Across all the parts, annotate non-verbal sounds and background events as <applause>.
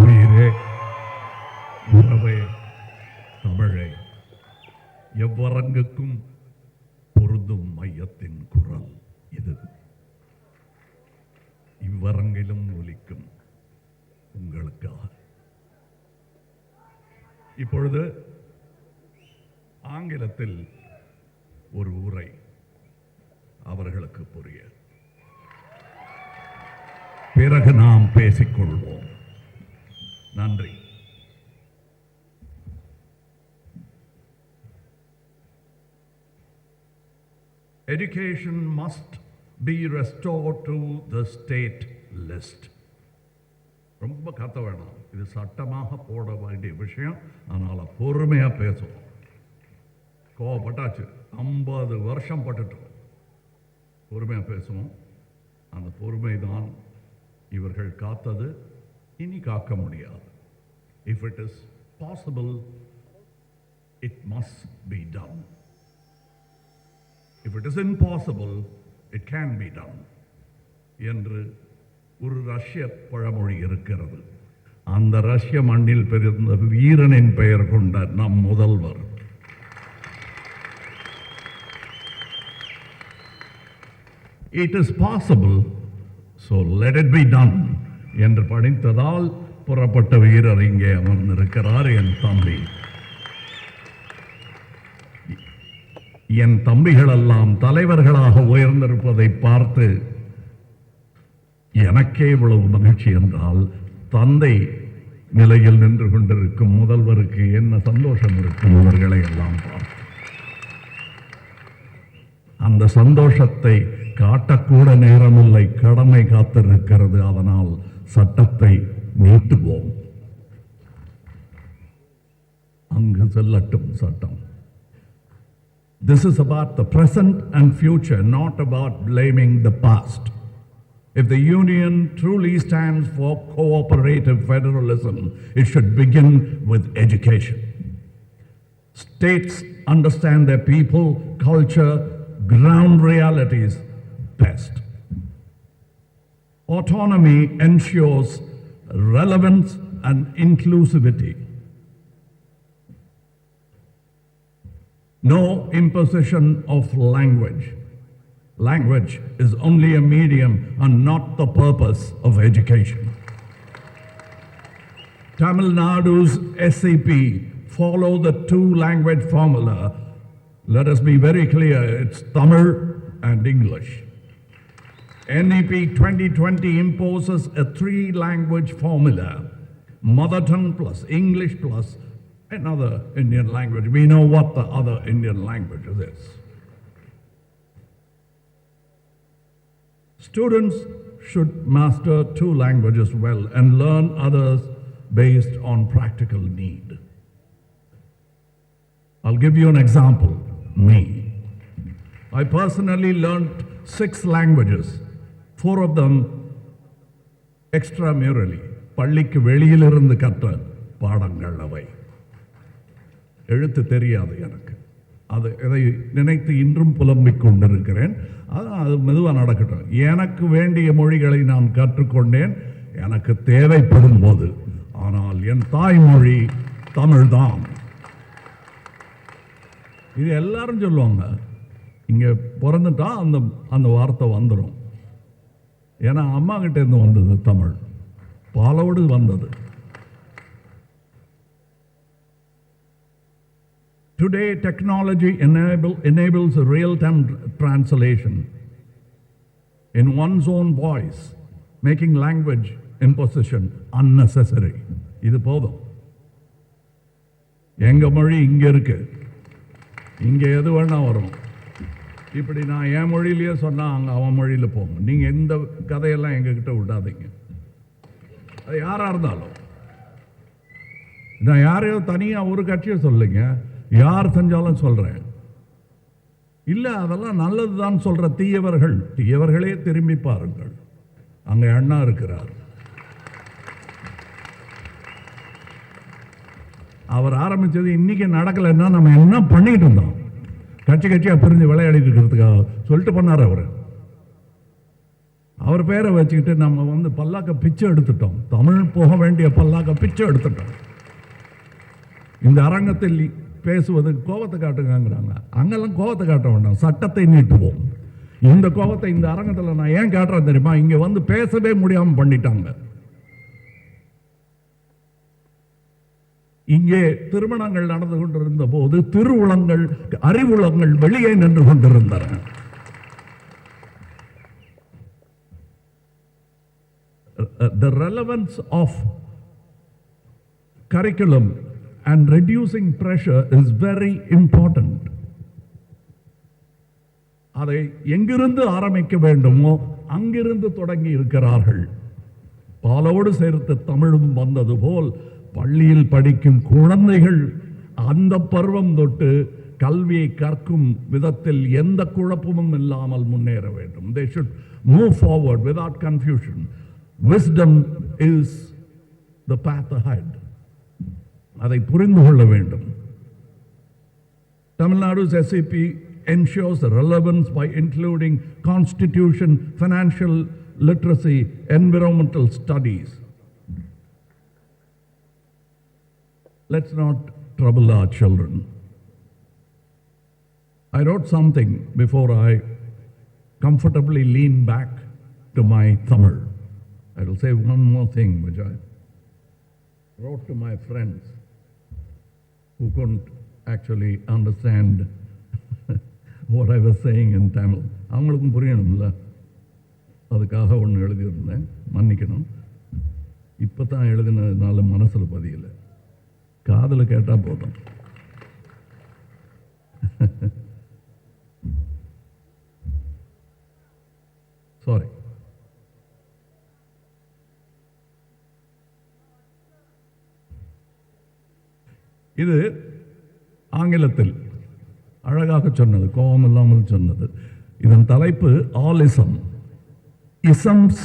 உயிரே உறவே தமிழே. எவ்வரங்குக்கும் பொருந்தும் மையத்தின் குரல் இது. இவ்வரங்கிலும் ஒலிக்கும் உங்களுக்காக. இப்பொழுது ஆங்கிலத்தில் ஒரு உரை அவர்களுக்கு புரிய. பிறகு நாம் பேசிக்கொள்வோம். நன்றி. Education must be restored to the state list. ரொம்ப கத்த வேணாம். இது சட்டமாக போட வேண்டிய விஷயம். அதனால் பொறுமையாக பேசுவோம். கோவப்பட்டாச்சு. ஐம்பது வருஷம் பட்டுட்டோம். பொறுமையாக பேசுவோம். அந்த பொறுமை தான் இவர்கள் காத்தது. இனி காக்க முடியாது. If it is possible it must be done if it is impossible it can be done என்று ஒரு ரஷ்ய பழமொழி இருக்கிறது. அந்த ரஷ்ய மண்ணில் பிறந்த வீரனின் பெயர் கொண்ட நம் முதல்வர். It is possible so let it be done என்று படித்ததால் புறப்பட்ட வீரர் இங்கே அமர்ந்திருக்கிறார் என் தம்பி. என் தம்பிகளெல்லாம் தலைவர்களாக உயர்ந்திருப்பதை பார்த்து எனக்கே இவ்வளவு மகிழ்ச்சி என்றால் தந்தை நிலையில் நின்று கொண்டிருக்கும் முதல்வருக்கு என்ன சந்தோஷம் இருக்கும் இவர்களை எல்லாம் பார்த்து. அந்த சந்தோஷத்தை காட்டக்கூட நேரமில்லை கடமை காத்திருக்கிறது. அதனால் சட்டத்தை நீட்டுவோம் அங்கு செல்லட்டும் சட்டம் This is about the present and future, not about blaming the past. If the Union truly stands for cooperative federalism, it should begin with education. States understand their people, culture, ground realities best. Autonomy ensures relevance and inclusivity. No imposition of language. Language is only a medium and not the purpose of education. Tamil Nadu's SAP follow the two language formula. Let us be very clear, it's Tamil and English. NEP 2020 imposes a three language formula mother tongue plus English plus another Indian language. We know what the other Indian language is. Students should master two languages well and learn others based on practical need. I'll give you an example me. I personally learned six languages, four of them extramurally பள்ளிக்கு வெளியிலிருந்து கற்ற பாடங்கள் அவை. எழுத்து தெரியாது எனக்கு. அது இதை நினைத்து இன்றும் புலம்பிக் கொண்டிருக்கிறேன். அது அது மெதுவாக நடக்கட்டும். எனக்கு வேண்டிய மொழிகளை நான் கற்றுக்கொண்டேன். எனக்கு தேவைப்படும் போது. ஆனால் என் தாய்மொழி தமிழ்தான். இது எல்லாரும் சொல்லுவாங்க. இங்கே பிறந்துட்டா அந்த அந்த வார்த்தை வந்துடும் ஏன்னா அம்மாக்கிட்டேருந்து வந்தது தமிழ் பாலோடு வந்தது today technology enable enables real time translation in one's own voice making language imposition unnecessary இது போதும் எங்கள் மொழி இங்கே இருக்கு இங்கே எது வேணால் வரும் இப்படி நான் என் மொழியிலேயே சொன்னால் அங்கே அவன் மொழியில் போகும். நீங்க எந்த கதையெல்லாம் எங்ககிட்ட விடாதீங்க. அது யாராக இருந்தாலும். நான் யாரையோ தனியாக ஒரு கட்சியை சொல்லுங்க. யார் செஞ்சாலும் சொல்றேன். இல்லை அதெல்லாம் நல்லதுதான் சொல்ற தீயவர்கள். தீயவர்களே திரும்பி பாருங்கள். அங்கே அண்ணா இருக்கிறார். அவர் ஆரம்பிச்சது இன்னைக்கு நடக்கலைன்னா நம்ம என்ன பண்ணிட்டு இருந்தோம்? கட்சி கட்சியாக பிரிஞ்சு விளையாடிட்டு இருக்கிறதுக்காக சொல்லிட்டு பண்ணார் அவர். அவர் பேரை வச்சுக்கிட்டு நம்ம வந்து பல்லாக்க பிச்சை எடுத்துட்டோம். தமிழ் போக வேண்டிய பல்லாக்க பிச்சை எடுத்துட்டோம். இந்த அரங்கத்தில் பேசுவதுக்கு கோபத்தை காட்டுங்கிறாங்க அங்கெல்லாம் கோபத்தை காட்ட வேண்டாம். சட்டத்தை நீட்டுவோம். இந்த கோபத்தை இந்த அரங்கத்தில் நான் ஏன் காட்டுறேன் தெரியுமா? இங்க வந்து பேசவே முடியாமல் பண்ணிட்டாங்க. இங்கே திருமணங்கள் நடந்து கொண்டிருந்த போது திருவுளங்கள் அறிவுளங்கள் வெளியே நின்று கொண்டிருந்தன the relevance of curriculum and reducing pressure is very important. அதை எங்கிருந்து ஆரம்பிக்க வேண்டுமோ அங்கிருந்து தொடங்கி இருக்கிறார்கள் பாலோடு சேர்த்து தமிழும் வந்தது போல் பள்ளியில் படிக்கும் குழந்தைகள் அந்த பருவம் தொட்டு கல்வியை கற்கும் விதத்தில் எந்த குழப்பமும் இல்லாமல் முன்னேற வேண்டும் they should move forward without confusion wisdom is the path ahead அதை புரிந்து கொள்ள வேண்டும் Tamil Nadu's SAP ensures relevance by including constitution, financial literacy, environmental studies Let's not trouble our children. I wrote something before I comfortably lean back to my Tamil. I will say one more thing which I wrote to my friends who couldn't actually understand <laughs> what I was saying in Tamil. அவங்களுக்கும் புரியணும்ல அதுக்காக ஒன்று எழுதியிருந்தேன் மன்னிக்கணும் இப்போ தான் எழுதினதுனால மனசில் பதியல காதில் கேட்டால் போதும். சாரி இது ஆங்கிலத்தில் அழகாக சொன்னது கோபம் இல்லாமல் சொன்னது. இதன் தலைப்பு ஆலிசம். Isms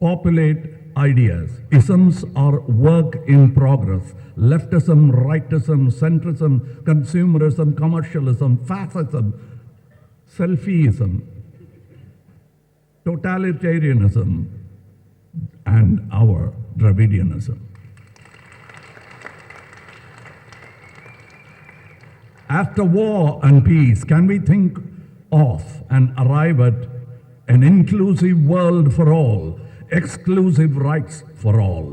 populate ideas. Isms are work in progress. Leftism, rightism, centrism, consumerism, commercialism, fascism, selfieism, totalitarianism, and our Dravidianism. After war and peace, can we think of and arrive at an inclusive world for all exclusive rights for all,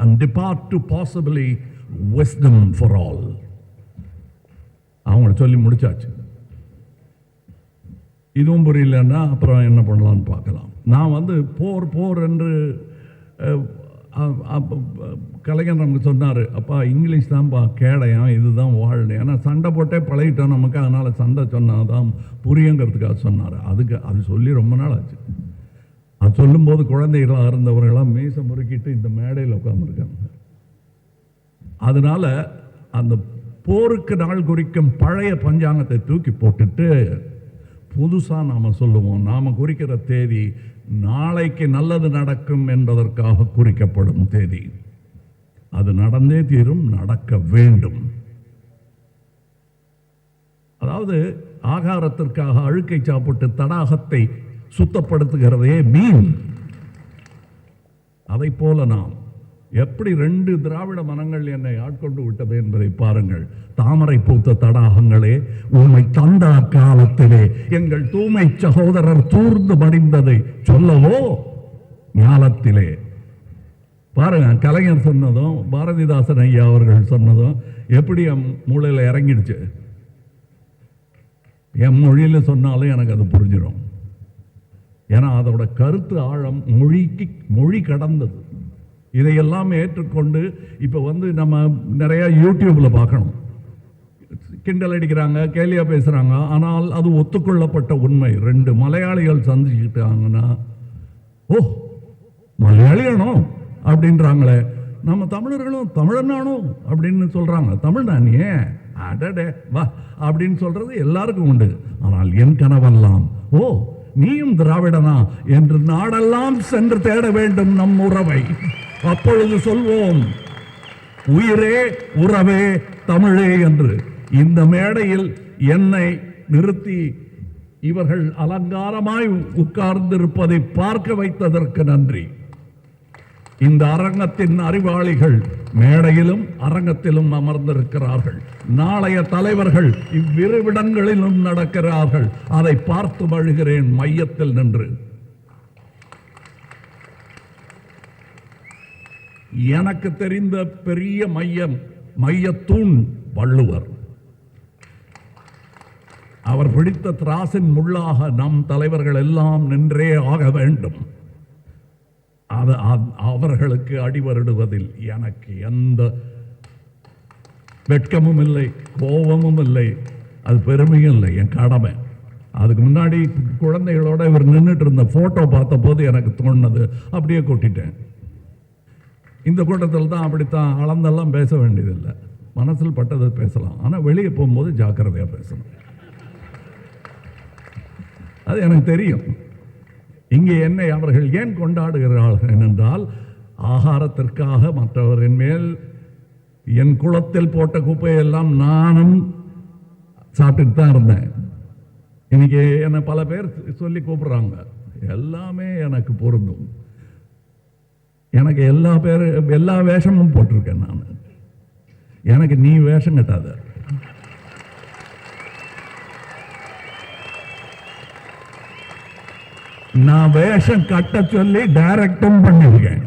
and depart to possibly wisdom for all? அவங்கள சொல்லி முடிச்சாச்சு. இதுவும் புரியலன்னா அப்புறம் என்ன பண்ணலாம்னு பார்க்கலாம். நான் வந்து போர் போர் என்று கலைஞர் நமக்கு சொன்னார் அப்பா இங்கிலீஷ் தான்ப்பா கேடையாம் இதுதான் வாழ்னு ஏன்னா சண்டை போட்டே பழகிட்டோம் நமக்கு. அதனால் சண்டை சொன்னால் தான் புரியுங்கிறதுக்காக சொன்னார். அதுக்கு அது சொல்லி ரொம்ப நாள் ஆச்சு அது சொல்லும்போது குழந்தைகளாக இருந்தவர்களாம் மீசை முறுக்கிட்டு இந்த மேடையில் உட்காந்துருக்காங்க அதனால அந்த போருக்கு நாள் குறிக்கும் பழைய பஞ்சாங்கத்தை தூக்கி போட்டுட்டு புதுசாக நாம் சொல்லுவோம். நாம் குறிக்கிற தேதி நாளைக்கு நல்லது நடக்கும் என்பதற்காக குறிக்கப்படும் தேதி. அது நடந்தே தீரும் நடக்க வேண்டும். அதாவது ஆகாரத்திற்காக அழுக்கை சாப்பிட்டு தடாகத்தை சுத்தப்படுத்துகிறதே மீன். அதை போல நாம் எப்படி ரெண்டு திராவிட மனங்கள் என்னை ஆட்கொண்டு விட்டது என்பதை பாருங்கள். தாமரை பூத்த தடாகங்களே உண்மை தந்த காலத்திலே எங்கள் தூமை சகோதரர் தூர்ந்து மடிந்ததை சொல்லவோ? ஞாலத்திலே பாருங்க கலைஞர் சொன்னதும் பாரதிதாசன் ஐயா அவர்கள் சொன்னதும் எப்படி என் மூளையில் இறங்கிடுச்சு? என் மொழியில் சொன்னாலும் எனக்கு அது புரிஞ்சிடும் ஏன்னா அதோட கருத்து ஆழம் மொழிக்கு மொழி கடந்தது. இதையெல்லாம் ஏற்றுக்கொண்டு இப்போ வந்து நம்ம நிறையா யூடியூப்பில் பார்க்கணும். கிண்டல் அடிக்கிறாங்க கேலியா பேசுகிறாங்க ஆனால் அது ஒத்துக்கொள்ளப்பட்ட உண்மை. ரெண்டு மலையாளிகள் சந்திச்சுக்கிட்டாங்கன்னா ஓ மலையாளியானோ அப்படின்றாங்களே. நம்ம தமிழர்களும் தமிழனானோ அப்படின்னு சொல்கிறாங்க தமிழ் நானே அடடே வா அப்படின்னு சொல்கிறது எல்லாருக்கும் உண்டு. ஆனால் என் கனவெல்லாம் ஓ நீயும் திராவிடனா என்று நாடெல்லாம் சென்று தேட வேண்டும் நம் உறவை. அப்பொழுது சொல்வோம் உயிரே உறவே தமிழே என்று. இந்த மேடையில் என்னை நிறுத்தி இவர்கள் அலங்காரமாய் உட்கார்ந்திருப்பதை பார்க்க வைத்ததற்கு நன்றி. இந்த அரங்கத்தின் அறிவாளிகள் மேடையிலும் அரங்கத்திலும் அமர்ந்திருக்கிறார்கள். நாளைய தலைவர்கள் இவ்விருவிடங்களிலும் நடக்கிறார்கள். அதை பார்த்து வழுகிறேன் மையத்தில் நின்று. எனக்கு தெரிந்த பெரிய மையம் மையத்தூண் வள்ளுவர். அவர் பிடித்த திராசின் முள்ளாக நம் தலைவர்கள் எல்லாம் நின்றே ஆக வேண்டும். அது அவர்களுக்கு அடிவருடுவதில் எனக்கு எந்த வெட்கமும் இல்லை கோபமும் இல்லை. அது பெருமையும் இல்லை என் கடமை. அதுக்கு முன்னாடி குழந்தைகளோட இவர் நின்றுட்டு இருந்த போட்டோ பார்த்தபோது எனக்கு தோணுனது அப்படியே கொட்டிட்டேன். இந்த கூட்டத்தில் தான் அப்படித்தான் அளந்தெல்லாம் பேச வேண்டியதில்லை. மனசில் பட்டதை பேசலாம். ஆனால் வெளியே போகும்போது ஜாக்கிரதையாக பேசணும். அது எனக்கு தெரியும். இங்கே என்னை அவர்கள் ஏன் கொண்டாடுகிறார்கள் என்றால் ஆகாரத்திற்காக மற்றவரின் மேல் என் குளத்தில் போட்ட குப்பையெல்லாம் நானும் சாப்பிட்டுட்டு தான் இருந்தேன். இன்னைக்கு என்னை பல பேர் சொல்லி கூப்பிடுறாங்க. எல்லாமே எனக்கு பொருந்தும். எனக்கு எல்லா பேர் எல்லா வேஷமும் போட்டிருக்கேன் நான். எனக்கு நீ வேஷம் கட்டாத. நான் வேஷம் கட்ட சொல்லி டைரக்டும் பண்ணிருக்கேன்.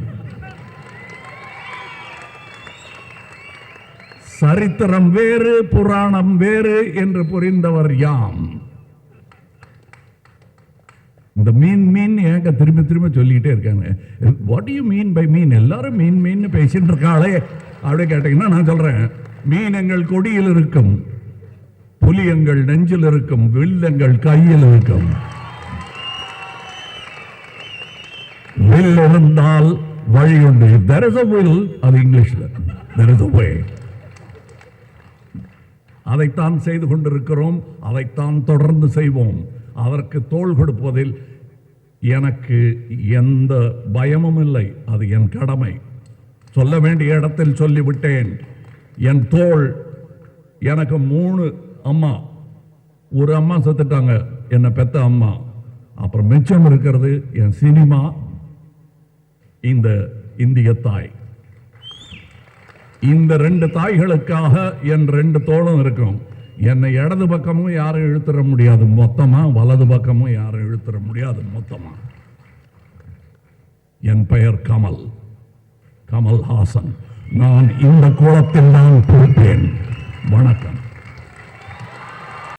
சரித்திரம் வேறு புராணம் வேறு என்று புரிந்தவர் யாம்? இந்த மீன் மீன் ஏங்க திரும்ப திரும்ப சொல்லிக்கிட்டே இருக்காங்க. What you mean by mean எல்லாரும் மீன் மீன் பேசிட்டு இருக்காளே அப்படி கேட்டீங்கன்னா நான் சொல்றேன். மீன் எங்கள் கொடியில் இருக்கும் புலி எங்கள் நெஞ்சில் இருக்கும் வில் எங்கள் கையில் இருக்கும். வில் இருந்தால் வழி உண்டு. தெர் இஸ் அ வில் அது இங்கிலீஷில் தெர் இஸ் அ வே அதைத்தான் செய்து கொண்டிருக்கிறோம் அதைத்தான் தொடர்ந்து செய்வோம். அதற்கு தோள் கொடுப்பதில் எனக்கு எந்த பயமும் இல்லை. அது என் கடமை. சொல்ல வேண்டிய இடத்தில் சொல்லிவிட்டேன். என் தோல் எனக்கு மூணு அம்மா. ஒரு அம்மா செத்துட்டாங்க. என்னை பெத்த அம்மா. அப்புறம் மிச்சம் இருக்கிறது என் சினிமா இந்த இந்திய தாய். இந்த ரெண்டு தாய்களுக்காக என் ரெண்டு தோளும் இருக்கும். என்னை இடது பக்கமும் யாரும் இழுத்துற முடியாது. மொத்தமாக வலது பக்கமும் யாரும் இழுத்துற முடியாது. மொத்தமாக என் பெயர் கமல். கமல் ஹாசன் நான் இந்த கோலத்தில் தான் பிடிப்பேன் வணக்கம்.